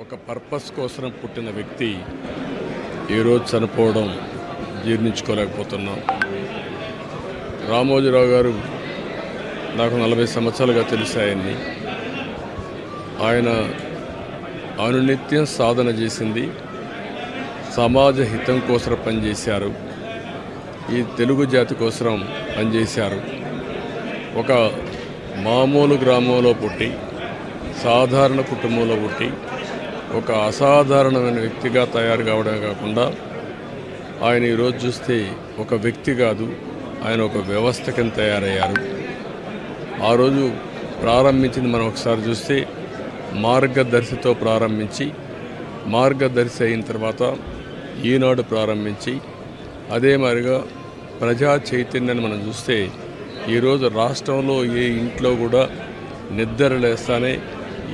ఒక పర్పస్ కోసం పుట్టిన వ్యక్తి ఈరోజు చనిపోవడం జీర్ణించుకోలేకపోతున్నాం. రామోజీరావు గారు నాకు నలభై సంవత్సరాలుగా తెలిసాయని ఆయన్ని. ఆయన అనునిత్యం సాధన చేసింది సమాజ హితం కోసం పనిచేశారు ఈ తెలుగు జాతి కోసం పనిచేశారు. ఒక మామూలు గ్రామంలో పుట్టి సాధారణ కుటుంబంలో పుట్టి ఒక అసాధారణమైన వ్యక్తిగా తయారు కావడమే కాకుండా ఆయన ఈరోజు చూస్తే ఒక వ్యక్తి కాదు ఆయన ఒక వ్యవస్థ కింద తయారయ్యారు. ఆ రోజు ప్రారంభించింది మనం ఒకసారి చూస్తే మార్గదర్శితో ప్రారంభించి మార్గదర్శి అయిన తర్వాత ఈనాడు ప్రారంభించి అదే మాదిరిగా ప్రజా చైతన్యాన్ని మనం చూస్తే ఈరోజు రాష్ట్రంలో ఏ ఇంట్లో కూడా నిద్ర లేస్తానే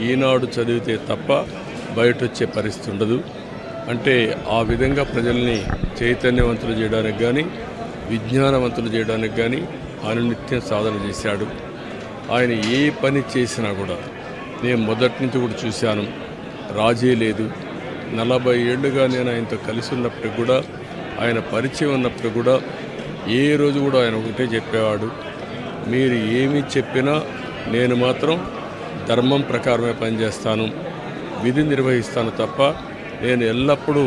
ఈనాడు చదివితే తప్ప బయట వచ్చే పరిస్థితి ఉండదు. అంటే ఆ విధంగా ప్రజల్ని చైతన్యవంతులు చేయడానికి కానీ విజ్ఞానవంతులు చేయడానికి కానీ ఆయన నిత్యం సాధన చేశాడు. ఆయన ఏ పని చేసినా కూడా నేను మొదటి నుంచి కూడా చూశాను. రాజీ లేదు. నలభై ఏళ్ళుగా నేను ఆయనతో కలిసి ఉన్నప్పటికి కూడా ఆయన పరిచయం ఉన్నప్పుడు కూడా ఏ రోజు కూడా ఆయన ఒకటే చెప్పేవాడు. మీరు ఏమి చెప్పినా నేను మాత్రం ధర్మం ప్రకారమే పనిచేస్తాను. విధి నిర్వహిస్తాను తప్ప నేను ఎల్లప్పుడూ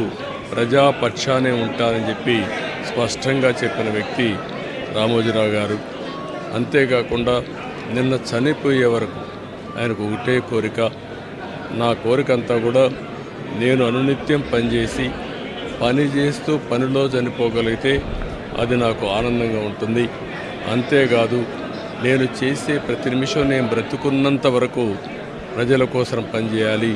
ప్రజాపక్షానే ఉంటానని చెప్పి స్పష్టంగా చెప్పిన వ్యక్తి రామోజీరావు గారు. అంతేకాకుండా నిన్న చనిపోయే వరకు ఆయనకు ఒకటే కోరిక. నా కోరిక అంతా కూడా నేను అనునిత్యం పనిచేసి పని చేస్తూ పనిలో చనిపోగలిగితే అది నాకు ఆనందంగా ఉంటుంది. అంతేకాదు నేను చేసే ప్రతి నిమిషం నేను బ్రతుకున్నంత వరకు ప్రజల కోసం పనిచేయాలి.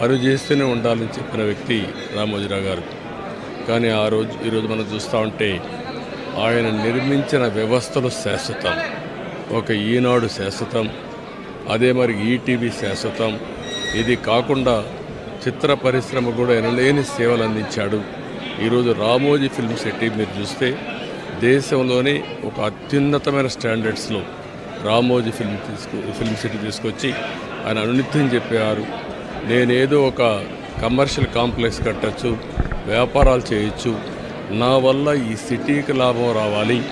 పని చేస్తూనే ఉండాలని చెప్పిన వ్యక్తి రామోజీరావు గారు. కానీ ఆ రోజు ఈరోజు మనం చూస్తూ ఉంటే ఆయన నిర్మించిన వ్యవస్థలు శాశ్వతం. ఒక ఈనాడు శాశ్వతం. అదే మరి ఈటీవీ శాశ్వతం. ఇది కాకుండా చిత్ర పరిశ్రమ కూడా ఎనలేని సేవలు అందించాడు. ఈరోజు రామోజీ ఫిల్మ్ సిటీ మీరు చూస్తే దేశంలోనే ఒక అత్యున్నతమైన స్టాండర్డ్స్లో రామోజీ ఫిల్మ్ తీసుకు ఫిల్మ్ సిటీ తీసుకొచ్చి ఆయన అనునిత్యం చెప్పేవారు నేనేదో ఒక కమర్షియల్ కాంప్లెక్స్ కట్టచ్చు వ్యాపారాలు చేయొచ్చు. నా వల్ల ఈ సిటీకి లాభం రావాలి.